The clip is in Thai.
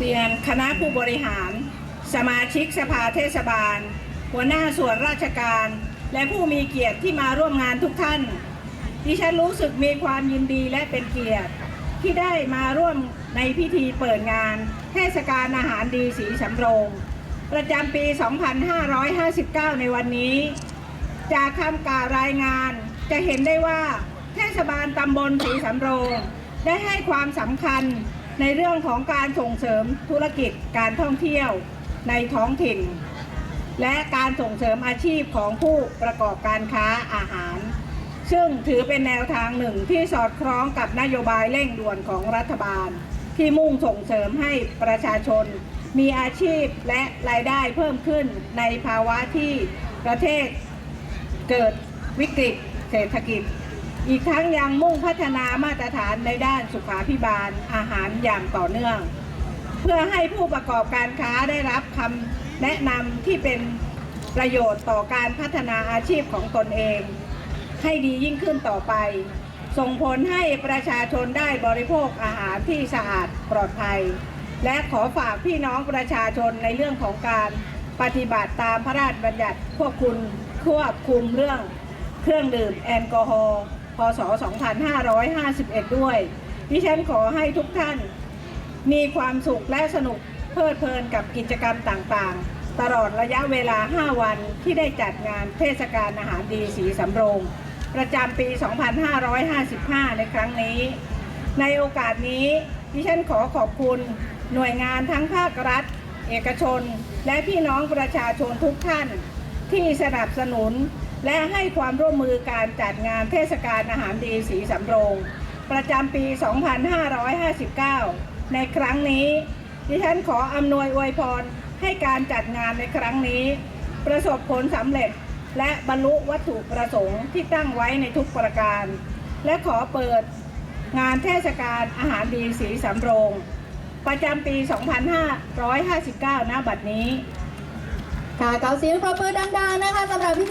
เรียนคณะผู้บริหาร สมาชิกสภาเทศบาล หัวหน้าส่วนราชการ และผู้มีเกียรติที่มาร่วมงานทุกท่าน ดิฉันรู้สึกมีความยินดีและเป็นเกียรติ ที่ได้มาร่วมในพิธีเปิดงาน เทศกาลอาหารดีสีสำโรง ประจำปี 2559 ในวันนี้ จากคำกล่าวรายงานจะเห็นได้ว่าเทศบาลตำบลศรีสำโรง ได้ให้ความสำคัญ ในเรื่องของการส่งเสริมธุรกิจการท่องเที่ยวในท้องถิ่น และการส่งเสริมอาชีพของผู้ประกอบการค้าอาหาร ซึ่งถือเป็นแนวทางหนึ่งที่สอดคล้องกับนโยบายเร่งด่วนของรัฐบาล ที่มุ่งส่งเสริมให้ประชาชน มีอาชีพและรายได้เพิ่มขึ้นในภาวะที่ประเทศเกิดวิกฤตเศรษฐกิจ อีกทั้งยังมุ่งพัฒนามาตรฐานในด้านสุขาพิบาลอาหารอย่างต่อเนื่อง เพื่อให้ผู้ประกอบการค้าได้รับคำแนะนำที่เป็นประโยชน์ต่อการพัฒนาอาชีพของตนเอง ให้ดียิ่งขึ้นต่อไป ส่งผลให้ประชาชนได้บริโภคอาหารที่สะอาดปลอดภัย และขอฝากพี่น้องประชาชนในเรื่องของการปฏิบัติตามพระราชบัญญัติควบคุมควบคุมเรื่องเครื่องดื่มแอลกอฮอล์ พศ 2551 ด้วย ดิฉันขอให้ทุกท่านมีความสุขและสนุกเพลิดเพลินกับกิจกรรมต่างๆ ตลอดระยะเวลา 5 วันที่ได้จัดงานเทศกาลอาหารดีสีสำโรง ประจำปี 2555 ในครั้งนี้ ในโอกาสนี้ดิฉันขอขอบคุณหน่วยงานทั้งภาครัฐ เอกชน และพี่น้องประชาชนทุกท่าน ที่สนับสนุน และให้ความร่วมมือการจัดงานเทศกาลอาหารดีสีสำโรง ประจำปี 2559 ในครั้งนี้ ดิฉันขออำนวยอวยพรให้การจัดงานในครั้งนี้ ประสบผลสำเร็จและบรรลุวัตถุประสงค์ที่ตั้งไว้ในทุกประการ และขอเปิดงานเทศกาลอาหารดีสีสำโรง ประจำปี 2559 ณ บัดนี้ ค่ะเกาเสียงปรบมือดังๆนะคะสำหรับพิธี